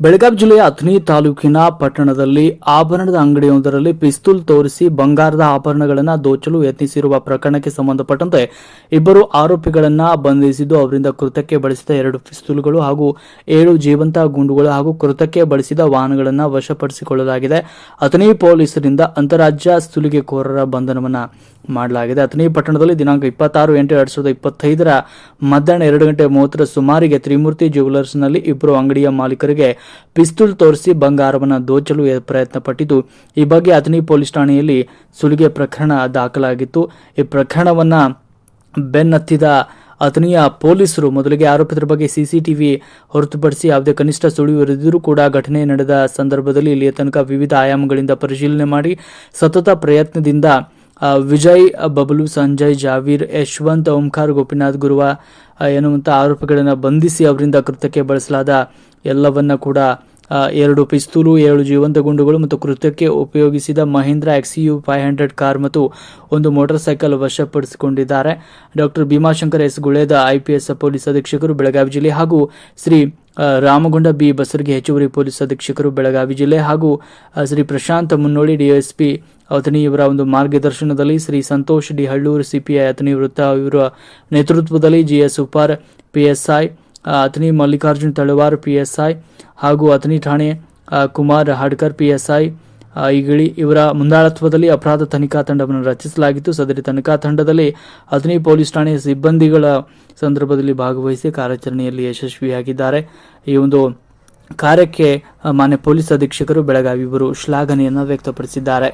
ಬೆಳಗಾವಿ ಜಿಲ್ಲೆಯ ಅಥಣಿ ತಾಲೂಕಿನ ಪಟ್ಟಣದಲ್ಲಿ ಆಭರಣದ ಅಂಗಡಿಯೊಂದರಲ್ಲಿ ಪಿಸ್ತೂಲ್ ತೋರಿಸಿ ಬಂಗಾರದ ಆಭರಣಗಳನ್ನು ದೋಚಲು ಯತ್ನಿಸಿರುವ ಪ್ರಕರಣಕ್ಕೆ ಸಂಬಂಧಪಟ್ಟಂತೆ ಇಬ್ಬರು ಆರೋಪಿಗಳನ್ನು ಬಂಧಿಸಿದ್ದು, ಅವರಿಂದ ಕೃತಕ್ಕೆ ಬಳಸಿದ ಎರಡು ಪಿಸ್ತೂಲ್ಗಳು ಹಾಗೂ ಏಳು ಜೀವಂತ ಗುಂಡುಗಳು ಹಾಗೂ ಕೃತಕ್ಕೆ ಬಳಸಿದ ವಾಹನಗಳನ್ನು ವಶಪಡಿಸಿಕೊಳ್ಳಲಾಗಿದೆ. ಅಥಣಿ ಪೊಲೀಸರಿಂದ ಅಂತಾರಾಜ್ಯ ಸುಲಿಗೆಕೋರರ ಬಂಧನವನ್ನು ಮಾಡಲಾಗಿದೆ. ಅಥಣಿ ಪಟ್ಟಣದಲ್ಲಿ ದಿನಾಂಕ ಇಪ್ಪತ್ತಾರು ಎಂಟು ಎರಡ್ ಸಾವಿರದ ಇಪ್ಪತ್ತೈದರ ಮಧ್ಯಾಹ್ನ ಎರಡು ಗಂಟೆ ಮೂವತ್ತರ ಸುಮಾರಿಗೆ ತ್ರಿಮೂರ್ತಿ ಜ್ಯುವೆಲರ್ಸ್ನಲ್ಲಿ ಇಬ್ಬರು ಅಂಗಡಿಯ ಮಾಲೀಕರಿಗೆ ಪಿಸ್ತೂಲ್ ತೋರಿಸಿ ಬಂಗಾರವನ್ನು ದೋಚಲು ಪ್ರಯತ್ನ ಪಟ್ಟಿದ್ದು ಈ ಬಗ್ಗೆ ಅಥಣಿ ಪೊಲೀಸ್ ಠಾಣೆಯಲ್ಲಿ ಸುಲಿಗೆ ಪ್ರಕರಣ ದಾಖಲಾಗಿತ್ತು. ಈ ಪ್ರಕರಣವನ್ನ ಬೆನ್ನತ್ತಿದ ಅಥಣಿಯ ಪೊಲೀಸರು ಮೊದಲಿಗೆ ಆರೋಪಿತರ ಬಗ್ಗೆ ಸಿಸಿಟಿವಿ ಹೊರತುಪಡಿಸಿ ಯಾವುದೇ ಕನಿಷ್ಠ ಸುಳಿವು ಇರದಿದ್ದರೂ ಕೂಡ ಘಟನೆ ನಡೆದ ಸಂದರ್ಭದಲ್ಲಿ ಇಲ್ಲಿಯ ತನಕ ವಿವಿಧ ಆಯಾಮಗಳಿಂದ ಪರಿಶೀಲನೆ ಮಾಡಿ ಸತತ ಪ್ರಯತ್ನದಿಂದ ವಿಜಯ್ ಬಬಲು, ಸಂಜಯ್, ಜಾವೀರ್, ಯಶವಂತ್, ಓಂಕಾರ್, ಗೋಪಿನಾಥ್, ಗುರುವ ಎನ್ನುವಂಥ ಆರೋಪಿಗಳನ್ನು ಬಂಧಿಸಿ ಅವರಿಂದ ಕೃತ್ಯಕ್ಕೆ ಬಳಸಲಾದ ಎಲ್ಲವನ್ನ ಕೂಡ ಎರಡು ಪಿಸ್ತೂಲು ಎರಡು ಜೀವಂತ ಗುಂಡುಗಳು ಮತ್ತು ಕೃತ್ಯಕ್ಕೆ ಉಪಯೋಗಿಸಿದ Mahindra XUV five hundred car ಮತ್ತು ಒಂದು ಮೋಟಾರ್ ಸೈಕಲ್ ವಶಪಡಿಸಿಕೊಂಡಿದ್ದಾರೆ. Doctor Bhimashankar S. Guled IPS police ಅಧೀಕ್ಷಕರು Belagavi ಜಿಲ್ಲೆ ಹಾಗೂ ಶ್ರೀ ರಾಮಗೊಂಡ ಬಿ. ಬಸರ್ಗಿ ಹೆಚ್ಚುವರಿ ಪೊಲೀಸ್ ಅಧೀಕ್ಷಕರು, ಬೆಳಗಾವಿ ಜಿಲ್ಲೆ ಹಾಗೂ ಶ್ರೀ ಪ್ರಶಾಂತ್ ಮುನ್ನೋಳಿ ಡಿಎಸ್ಪಿ ಇವರ ಒಂದು ಮಾರ್ಗದರ್ಶನದಲ್ಲಿ ಶ್ರೀ ಸಂತೋಷ್ ಡಿ. ಹಳ್ಳೂರು ಸಿಪಿಐ ಅಥಣಿ ವೃತ್ತ ಇವರ ನೇತೃತ್ವದಲ್ಲಿ GS Upar PSI Athani Mallikarjun Talawar, PSI ಹಾಗೂ ಅತನಿ ಠಾಣೆ ಕುಮಾರ್ ಹಾಡ್ಕರ್, ಪಿಎಸ್ಐ ಈಗಳಿ ಇವರ ಮುಂದಾಳತ್ವದಲ್ಲಿ ಅಪರಾಧ ತನಿಖಾ ತಂಡವನ್ನು ರಚಿಸಲಾಗಿತ್ತು. ಸದರಿ ತನಿಖಾ ತಂಡದಲ್ಲಿ ಅಥಣಿ ಪೊಲೀಸ್ ಠಾಣೆಯ ಸಿಬ್ಬಂದಿಗಳ ಸಂದರ್ಭದಲ್ಲಿ ಭಾಗವಹಿಸಿ ಕಾರ್ಯಾಚರಣೆಯಲ್ಲಿ ಯಶಸ್ವಿಯಾಗಿದ್ದಾರೆ. ಈ ಒಂದು ಕಾರ್ಯಕ್ಕೆ ಮಾನ್ಯ ಪೊಲೀಸ್ ಅಧೀಕ್ಷಕರು ಬೆಳಗಾವಿ ಇವರು ಶ್ಲಾಘನೆಯನ್ನು ವ್ಯಕ್ತಪಡಿಸಿದ್ದಾರೆ.